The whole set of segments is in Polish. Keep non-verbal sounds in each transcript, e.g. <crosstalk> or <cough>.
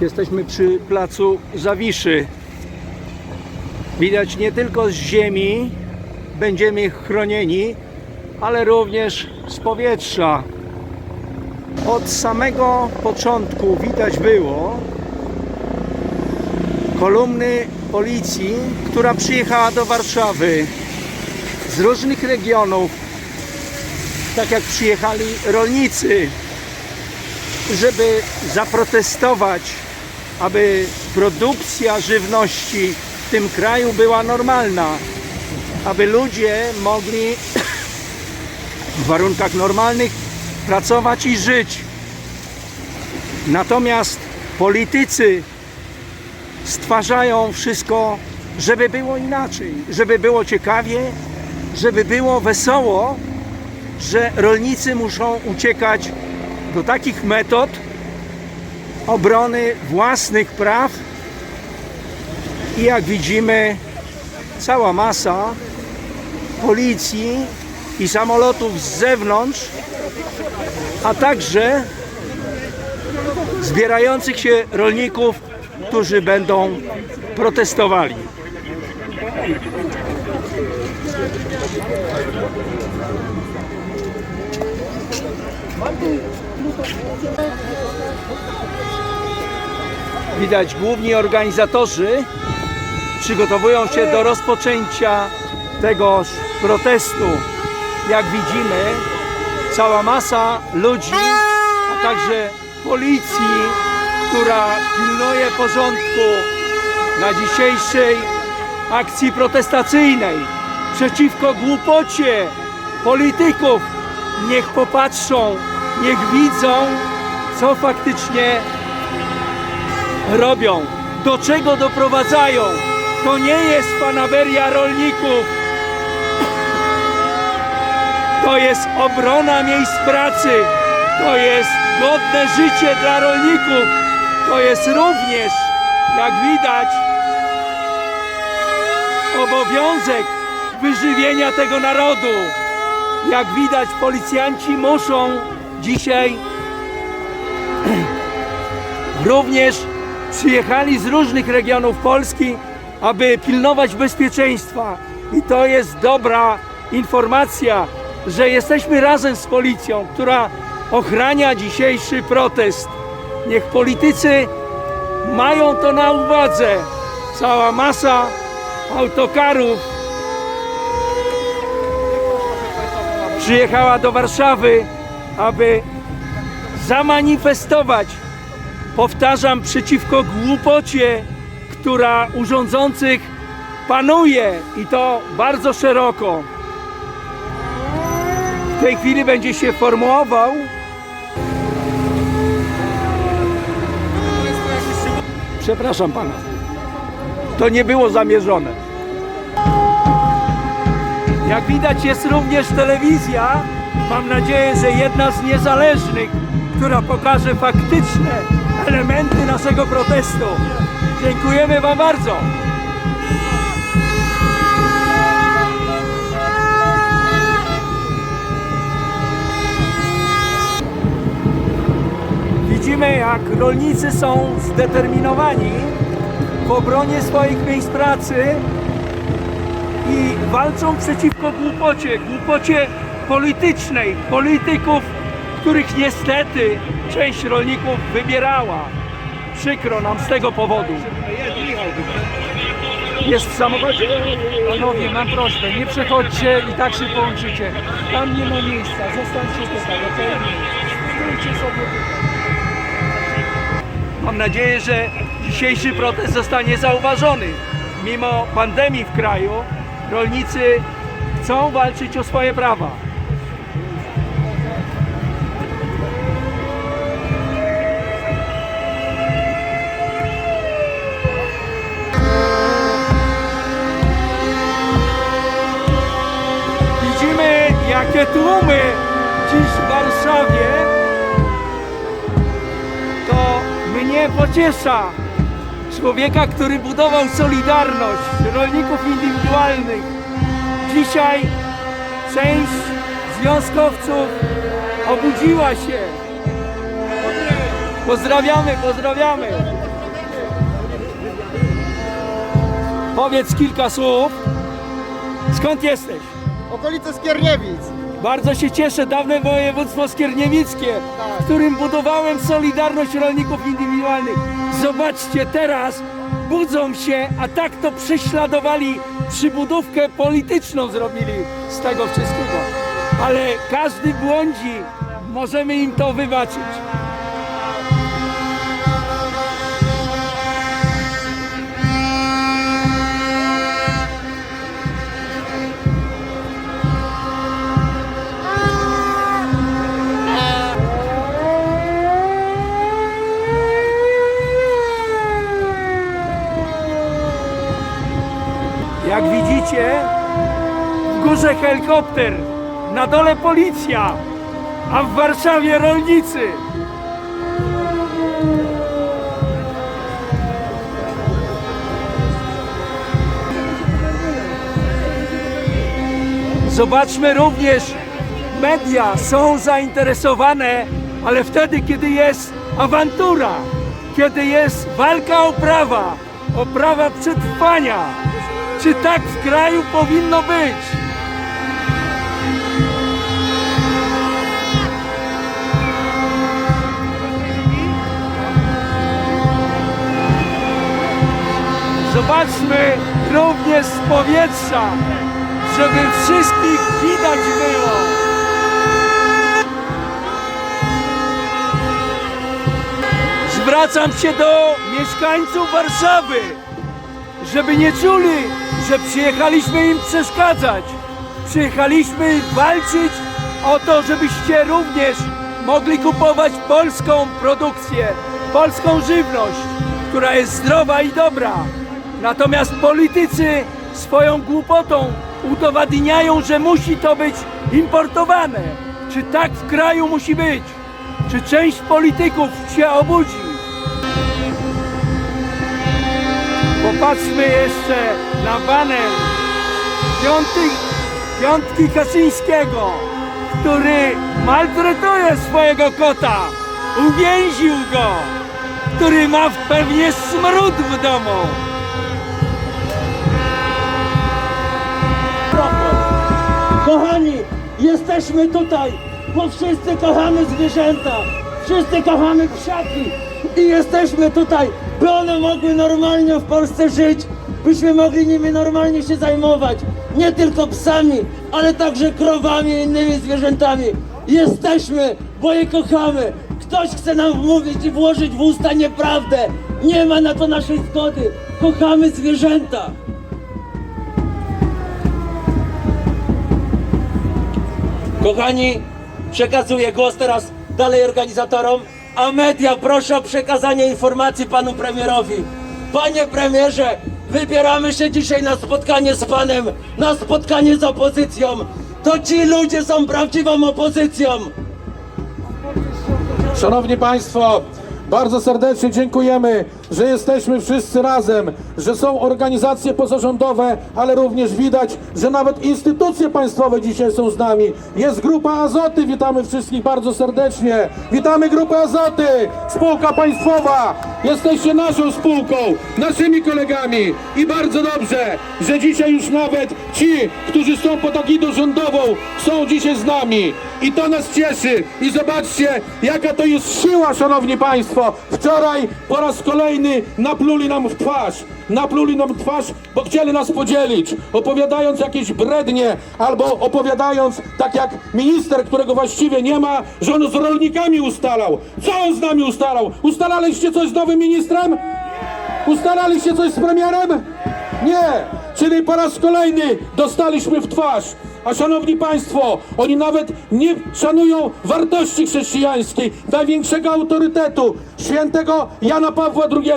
Jesteśmy przy placu Zawiszy. Widać nie tylko z ziemi będziemy chronieni, ale również z powietrza. Od samego początku widać było kolumny policji, która przyjechała do Warszawy z różnych regionów, tak jak przyjechali rolnicy, żeby zaprotestować, aby produkcja żywności w tym kraju była normalna, aby ludzie mogli w warunkach normalnych pracować i żyć. Natomiast politycy stwarzają wszystko, żeby było inaczej, żeby było ciekawie, żeby było wesoło, że rolnicy muszą uciekać do takich metod obrony własnych praw i jak widzimy cała masa policji i samolotów z zewnątrz, a także zbierających się rolników, którzy będą protestowali. Widać główni organizatorzy przygotowują się do rozpoczęcia tegoż protestu. Jak widzimy, cała masa ludzi, a także policji, która pilnuje porządku na dzisiejszej akcji protestacyjnej przeciwko głupocie polityków. Niech popatrzą, niech widzą, co faktycznie robią, do czego doprowadzają. To nie jest fanaberia rolników. To jest obrona miejsc pracy. To jest godne życie dla rolników. To jest również, jak widać, obowiązek wyżywienia tego narodu. Jak widać, policjanci muszą dzisiaj <clears throat> również przyjechali z różnych regionów Polski, aby pilnować bezpieczeństwa. I to jest dobra informacja, że jesteśmy razem z policją, która ochrania dzisiejszy protest. Niech politycy mają to na uwadze. Cała masa autokarów przyjechała do Warszawy, aby zamanifestować powtarzam, przeciwko głupocie, która u rządzących panuje i to bardzo szeroko. W tej chwili będzie się formułował. Przepraszam pana. To nie było zamierzone. Jak widać jest również telewizja. Mam nadzieję, że jedna z niezależnych, która pokaże faktyczne elementy naszego protestu. Dziękujemy Wam bardzo. Widzimy, jak rolnicy są zdeterminowani w obronie swoich miejsc pracy i walczą przeciwko głupocie, głupocie politycznej, polityków, których niestety część rolników wybierała. Przykro nam z tego powodu. Jest w samochodzie. Panowie, mam prośbę, nie przechodźcie i tak się połączycie. Tam nie ma miejsca, zostańcie tutaj, okej? Stójcie sobie tutaj. Mam nadzieję, że dzisiejszy protest zostanie zauważony. Mimo pandemii w kraju, rolnicy chcą walczyć o swoje prawa. Widzimy, jakie tłumy dziś w Warszawie to mnie pociesza. Człowieka, który budował solidarność rolników indywidualnych. Dzisiaj część związkowców obudziła się. Pozdrawiamy, pozdrawiamy. Powiedz kilka słów. Skąd jesteś? Okolice Skierniewic. Bardzo się cieszę, dawne województwo skierniewickie, w którym budowałem Solidarność Rolników Indywidualnych. Zobaczcie, teraz budzą się, a tak to prześladowali, przybudówkę polityczną zrobili z tego wszystkiego. Ale każdy błądzi, możemy im to wybaczyć. Jak widzicie, w górze helikopter, na dole policja, a w Warszawie rolnicy. Zobaczmy również, media są zainteresowane, ale wtedy, kiedy jest awantura, kiedy jest walka o prawa, o prawa przetrwania. Czy tak w kraju powinno być? Zobaczmy również z powietrza, żeby wszystkich widać było. Zwracam się do mieszkańców Warszawy, żeby nie czuli, że przyjechaliśmy im przeszkadzać. Przyjechaliśmy walczyć o to, żebyście również mogli kupować polską produkcję, polską żywność, która jest zdrowa i dobra. Natomiast politycy swoją głupotą udowadniają, że musi to być importowane. Czy tak w kraju musi być? Czy część polityków się obudzi? Popatrzmy jeszcze na baner piąty, piątki Kaczyńskiego, który maltretuje swojego kota, uwięził go, który ma pewnie smród w domu. Kochani, jesteśmy tutaj, bo wszyscy kochamy zwierzęta, wszyscy kochamy kwiaty i jesteśmy tutaj, by one mogły normalnie w Polsce żyć, byśmy mogli nimi normalnie się zajmować. Nie tylko psami, ale także krowami i innymi zwierzętami. Jesteśmy, bo je kochamy. Ktoś chce nam wmówić i włożyć w usta nieprawdę. Nie ma na to naszej zgody. Kochamy zwierzęta. Kochani, przekazuję głos teraz dalej organizatorom, a media proszę o przekazanie informacji panu premierowi. Panie premierze, wybieramy się dzisiaj na spotkanie z panem, na spotkanie z opozycją. To ci ludzie są prawdziwą opozycją. Szanowni Państwo, bardzo serdecznie dziękujemy, że jesteśmy wszyscy razem, że są organizacje pozarządowe, ale również widać, że nawet instytucje państwowe dzisiaj są z nami. Jest Grupa Azoty, witamy wszystkich bardzo serdecznie. Witamy Grupę Azoty, spółka państwowa. Jesteście naszą spółką, naszymi kolegami i bardzo dobrze, że dzisiaj już nawet ci, którzy są pod agidą rządową, są dzisiaj z nami. I to nas cieszy. I zobaczcie, jaka to jest siła, szanowni państwo. Wczoraj po raz kolejny napluli nam w twarz. Napluli nam w twarz, bo chcieli nas podzielić, opowiadając jakieś brednie, albo opowiadając, tak jak minister, którego właściwie nie ma, że on z rolnikami ustalał. Co on z nami ustalał? Ustalaliście coś z nowym ministrem? Ustalaliście coś z premierem? Nie! Czyli po raz kolejny dostaliśmy w twarz. A szanowni państwo, oni nawet nie szanują wartości chrześcijańskiej, największego autorytetu, świętego Jana Pawła II,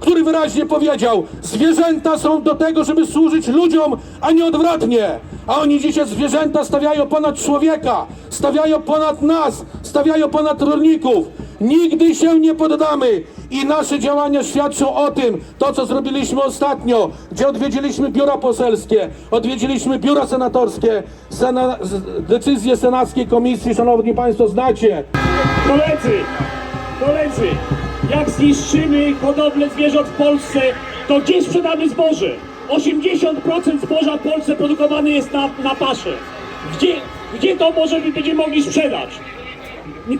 który wyraźnie powiedział: Zwierzęta są do tego, żeby służyć ludziom, a nie odwrotnie. A oni dzisiaj zwierzęta stawiają ponad człowieka, stawiają ponad nas, stawiają ponad rolników. Nigdy się nie poddamy i nasze działania świadczą o tym, to co zrobiliśmy ostatnio, gdzie odwiedziliśmy biura poselskie, odwiedziliśmy biura senatorskie, sena, decyzje senackiej komisji, szanowni państwo, znacie. Koledzy, koledzy, jak zniszczymy hodowlę zwierząt w Polsce, to gdzie sprzedamy zboże? 80% zboża w Polsce produkowane jest na, na paszę. Gdzie, gdzie to może będziemy mogli sprzedać?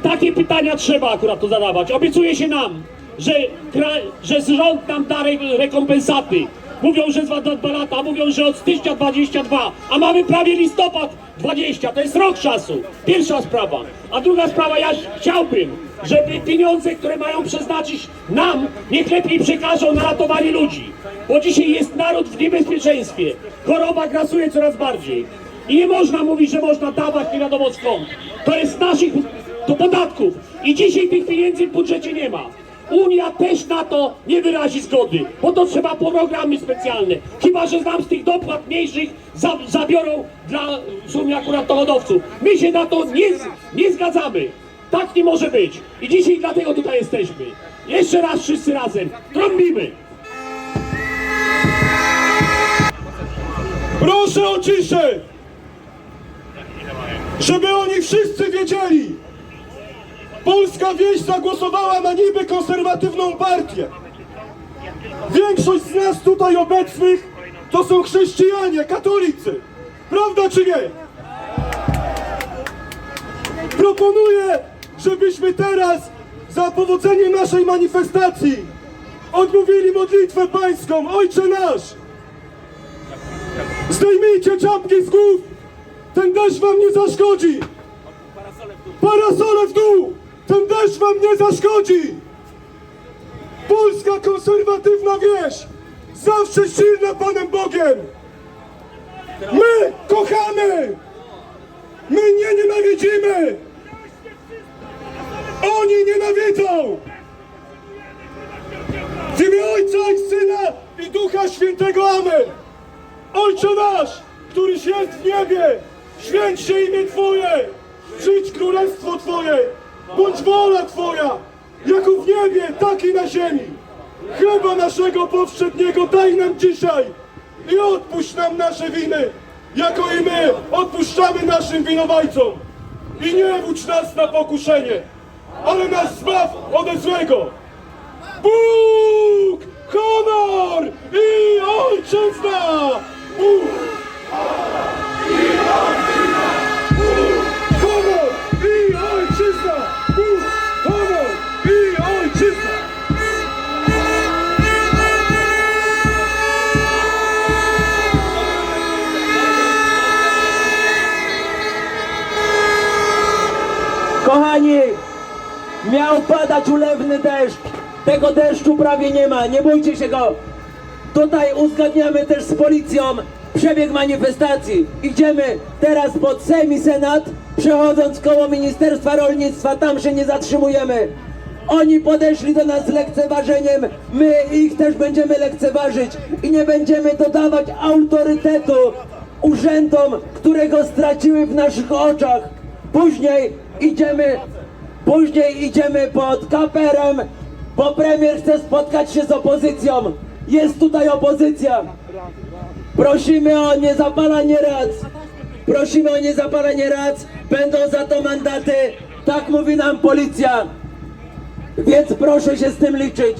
Takie pytania trzeba akurat tu zadawać. Obiecuje się nam, że, że rząd nam da re- rekompensaty. Mówią, że za dwa lata, mówią, że od stycznia 22, a mamy prawie listopad 20, to jest rok czasu. Pierwsza sprawa. A druga sprawa, ja chciałbym, żeby pieniądze, które mają przeznaczyć nam, niech lepiej przekażą na ratowanie ludzi. Bo dzisiaj jest naród w niebezpieczeństwie. Choroba grasuje coraz bardziej. I nie można mówić, że można dawać nie wiadomo skąd. To jest naszych do podatków. I dzisiaj tych pieniędzy w budżecie nie ma. Unia też na to nie wyrazi zgody, bo to trzeba programy specjalne. Chyba, że nam z tych dopłat mniejszych za, zabiorą dla w sumie akurat to hodowców. My się na to nie, nie zgadzamy. Tak nie może być. I dzisiaj dlatego tutaj jesteśmy. Jeszcze raz wszyscy razem. Trąbimy. Proszę o ciszę! Żeby oni wszyscy wiedzieli! Polska wieś zagłosowała na niby konserwatywną partię. Większość z nas tutaj obecnych to są chrześcijanie, katolicy. Prawda czy nie? Proponuję, żebyśmy teraz za powodzeniem naszej manifestacji odmówili modlitwę pańską, Ojcze nasz! Zdejmijcie czapki z głów! Ten deszcz wam nie zaszkodzi! Parasole w dół! Ten deszcz wam nie zaszkodzi! Polska konserwatywna wieś! Zawsze silna Panem Bogiem! My kochamy! My nie nienawidzimy! Oni nienawidzą! W imię Ojca i Syna i Ducha Świętego Amen! Ojcze nasz, któryś jest w niebie, święć się imię Twoje, przyjdź królestwo Twoje, bądź wola Twoja, jako w niebie, tak i na ziemi. Chleba naszego powszedniego daj nam dzisiaj i odpuść nam nasze winy, jako i my odpuszczamy naszym winowajcom. I nie wódź nas na pokuszenie, ale nas zbaw ode złego. Bóg, honor i ojczyzna! Bóg, honor miał padać ulewny deszcz. Tego deszczu prawie nie ma, nie bójcie się go. Tutaj uzgadniamy też z policją przebieg manifestacji. Idziemy teraz pod Sejm i Senat, przechodząc koło Ministerstwa Rolnictwa, tam się nie zatrzymujemy. Oni podeszli do nas z lekceważeniem, my ich też będziemy lekceważyć i nie będziemy dodawać autorytetu urzędom, którego straciły w naszych oczach. Później idziemy, później idziemy pod kaperem, bo premier chce spotkać się z opozycją. Jest tutaj opozycja. Prosimy o niezapalanie rac. Prosimy o niezapalanie rac. Będą za to mandaty. Tak mówi nam policja. Więc proszę się z tym liczyć.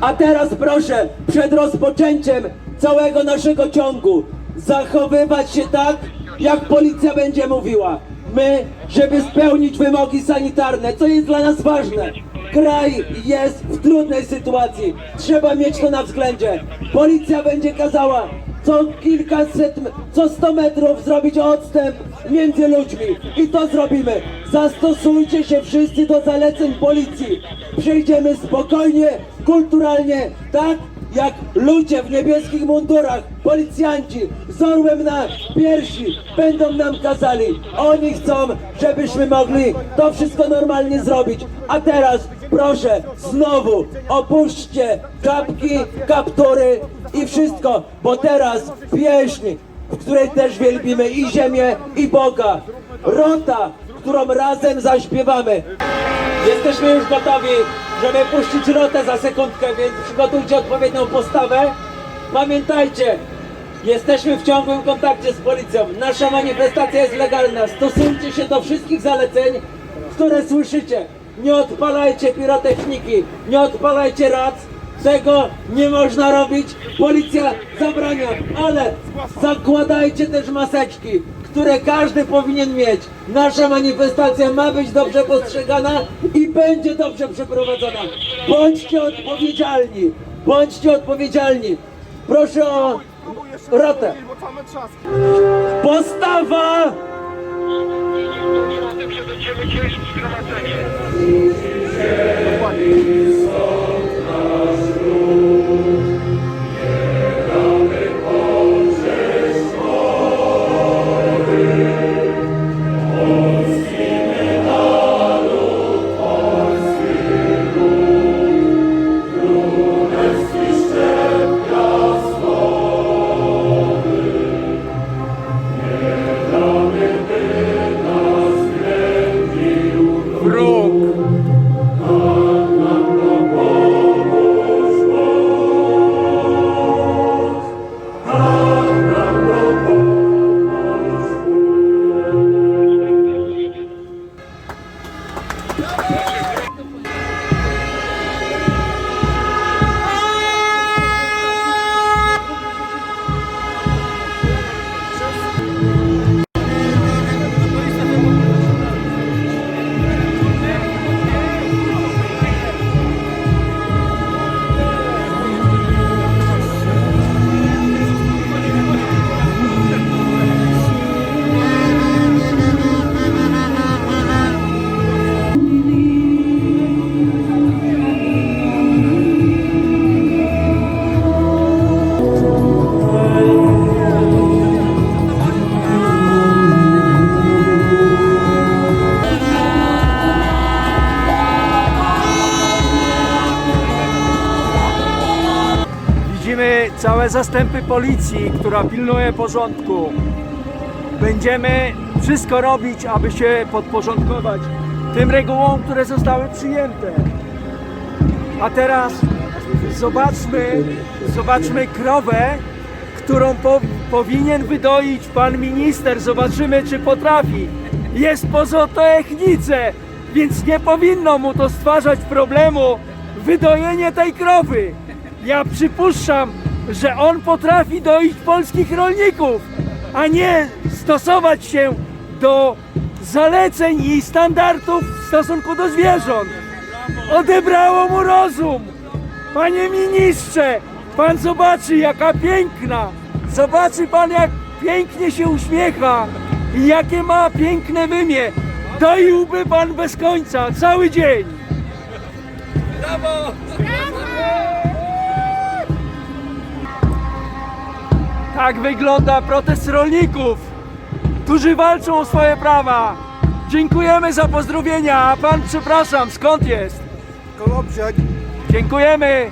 A teraz proszę, przed rozpoczęciem całego naszego ciągu, zachowywać się tak, jak policja będzie mówiła. My, żeby spełnić wymogi sanitarne, co jest dla nas ważne. Kraj jest w trudnej sytuacji. Trzeba mieć to na względzie. Policja będzie kazała co kilkaset, co 100 metrów zrobić odstęp między ludźmi. I to zrobimy. Zastosujcie się wszyscy do zaleceń policji. Przejdziemy spokojnie, kulturalnie, tak jak ludzie w niebieskich mundurach, policjanci z orłem na piersi będą nam kazali. Oni chcą, żebyśmy mogli to wszystko normalnie zrobić. A teraz proszę, znowu opuśćcie czapki, kaptury i wszystko, bo teraz pieśń, w której też wielbimy i ziemię, i Boga. Rota, którą razem zaśpiewamy. Jesteśmy już gotowi, żeby puścić rotę za sekundkę, więc przygotujcie odpowiednią postawę. Pamiętajcie, jesteśmy w ciągłym kontakcie z policją. Nasza manifestacja jest legalna. Stosujcie się do wszystkich zaleceń, które słyszycie. Nie odpalajcie pirotechniki, nie odpalajcie rac, Tego nie można robić, policja zabrania, ale zakładajcie też maseczki, które każdy powinien mieć. Nasza manifestacja ma być dobrze postrzegana i będzie dobrze przeprowadzona. Bądźcie odpowiedzialni, bądźcie odpowiedzialni. Proszę o rotę. Postawa! Całe zastępy policji, która pilnuje porządku. Będziemy wszystko robić, aby się podporządkować tym regułom, które zostały przyjęte. A teraz zobaczmy, zobaczmy krowę, którą po, powinien wydoić pan minister. Zobaczymy, czy potrafi. Jest po zootechnice, więc nie powinno mu to stwarzać problemu wydojenie tej krowy. Ja przypuszczam, że on potrafi doić polskich rolników, a nie stosować się do zaleceń i standardów w stosunku do zwierząt. Odebrało mu rozum. Panie ministrze, pan zobaczy jaka piękna. Zobaczy pan jak pięknie się uśmiecha i jakie ma piękne wymie. Doiłby pan bez końca, cały dzień. Brawo! Tak wygląda protest rolników, którzy walczą o swoje prawa. Dziękujemy za pozdrowienia, a pan przepraszam, skąd jest? Kolobrzeg. Dziękujemy.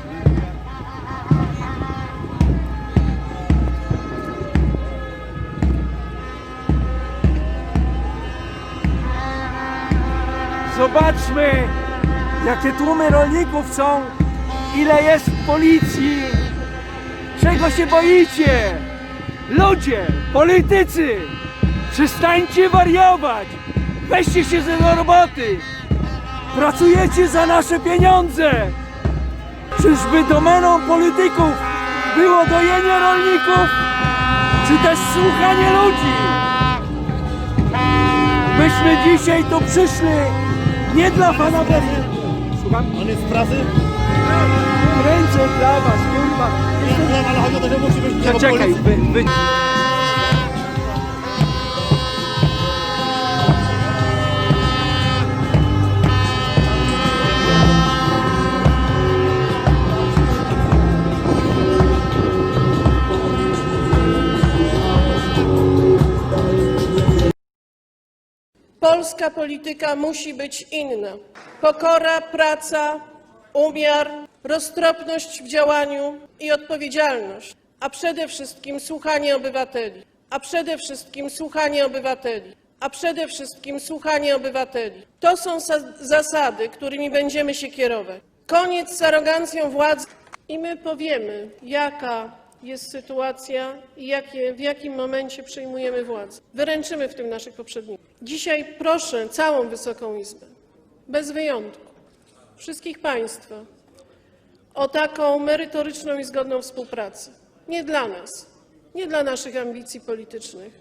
Zobaczmy, jakie tłumy rolników są, ile jest w policji. Czego się boicie? Ludzie, politycy, przestańcie wariować. Weźcie się do roboty. Pracujecie za nasze pieniądze! Czyżby domeną polityków było dojenie rolników, czy też słuchanie ludzi? Myśmy dzisiaj tu przyszli nie dla fanaberii. Słucham? On jest z pracy? Ręce dla was, kurwa. Nie, ale chodzi o to, że musi być Zaczekaj, wy, wy... Polska polityka musi być inna. Pokora, praca, umiar, roztropność w działaniu i odpowiedzialność, a przede wszystkim słuchanie obywateli. A przede wszystkim słuchanie obywateli. A przede wszystkim słuchanie obywateli. To są sa- zasady, którymi będziemy się kierować. Koniec z arogancją władzy i my powiemy, jaka jest sytuacja i jakie, w jakim momencie przejmujemy władzę. Wyręczymy w tym naszych poprzedników. Dzisiaj proszę całą Wysoką Izbę, bez wyjątku, wszystkich Państwa o taką merytoryczną i zgodną współpracę. Nie dla nas, nie dla naszych ambicji politycznych,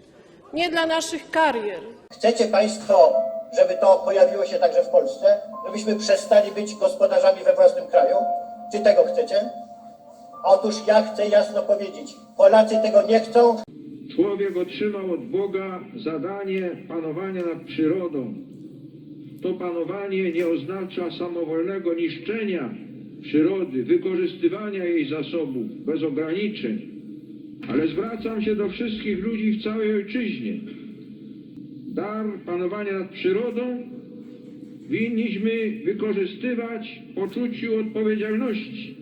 nie dla naszych karier, Chcecie Państwo, żeby to pojawiło się także w Polsce? Żebyśmy przestali być gospodarzami we własnym kraju? Czy tego chcecie? Otóż ja chcę jasno powiedzieć, Polacy tego nie chcą, Człowiek otrzymał od Boga zadanie panowania nad przyrodą. To panowanie nie oznacza samowolnego niszczenia przyrody, wykorzystywania jej zasobów bez ograniczeń. Ale zwracam się do wszystkich ludzi w całej ojczyźnie. Dar panowania nad przyrodą winniśmy wykorzystywać w poczuciu odpowiedzialności,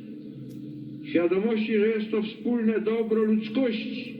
świadomości, że jest to wspólne dobro ludzkości